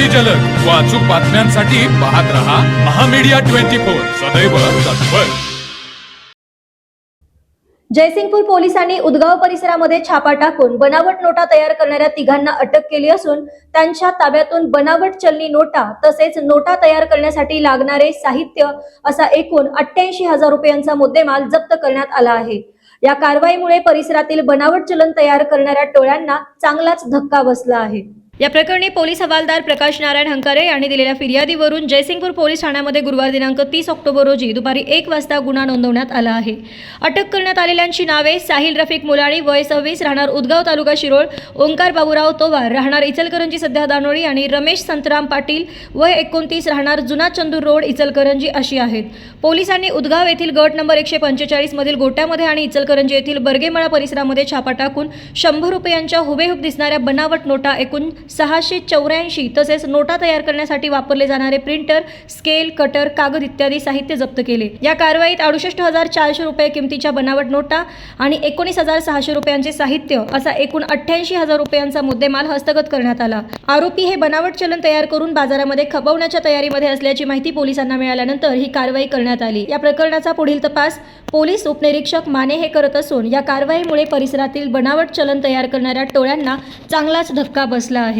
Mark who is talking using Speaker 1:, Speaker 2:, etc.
Speaker 1: अगदी जलद. व अचूक बातम्यांसाठी पाहत रहा महामीडिया ट्वेंटी फोर. सदैव तत्पर.
Speaker 2: जयसिंगपूर पोलिसांनी उदगाव परिसरामध्ये छापा टाकून बनावट नोटा तयार करणाऱ्या तिघांना अटक केली असून त्यांच्या ताब्यातून बनावट चलनी नोटा तसेच नोटा तयार करण्यासाठी लागणारे साहित्य असा एकूण अठ्ठ्याऐंशी हजार रुपयांचा मुद्देमाल जप्त करण्यात आला आहे. या कारवाईमुळे परिसरातील बनावट चलन तयार करणाऱ्या टोळ्यांना चांगलाच धक्का बसला आहे. या प्रकरणी पोलीस हवालदार प्रकाश नारायण हंकारे यांनी दिलेल्या फिर्यादीवरून जयसिंगपूर पोलीस ठाण्यामध्ये गुरुवार दिनांक तीस ऑक्टोबर रोजी दुपारी एक वाजता गुन्हा नोंदवण्यात आला आहे. अटक करण्यात आलेल्यांची नावे साहिल रफिक मुलाणी वय सव्वीस राहणार उदगाव तालुका शिरोळ ओंकार बाबूराव तोवार राहणार इचलकरंजी सध्या दानोळी आणि रमेश संतराम पाटील वय एकोणतीस राहणार जुना चंदूर रोड इचलकरंजी अशी आहेत. पोलिसांनी उदगाव येथील गट नंबर एकशे पंचेचाळीसमधील गोट्यामध्ये आणि इचलकरंजी येथील बर्गेमळा परिसरामध्ये छापा टाकून शंभर रुपयांच्या हुबेहूब दिसणाऱ्या बनावट नोटा एकूण सहाशे चौऱ्याऐंशी तसेच नोटा तयार करण्यासाठी वापरले जाणारे प्रिंटर स्केल कटर कागद इत्यादी साहित्य जप्त केले. या कारवाईत अडुसष्ट हजार चारशे रुपये किमतीच्या बनावट नोटा आणि एकोणीस हजार सहाशे रुपयांचे साहित्य असा एकूण अठ्ठ्याऐंशी हजार रुपयांचा मुद्देमाल हस्तगत करण्यात आला. आरोपी हे बनावट चलन तयार करून बाजारामध्ये खपवण्याच्या तयारीमध्ये असल्याची माहिती पोलिसांना मिळाल्यानंतर ही कारवाई करण्यात आली. या प्रकरणाचा पुढील तपास पोलीस उपनिरीक्षक माने हे करत असून या कारवाईमुळे परिसरातील बनावट चलन तयार करणाऱ्या टोळ्यांना चांगलाच धक्का बसला आहे.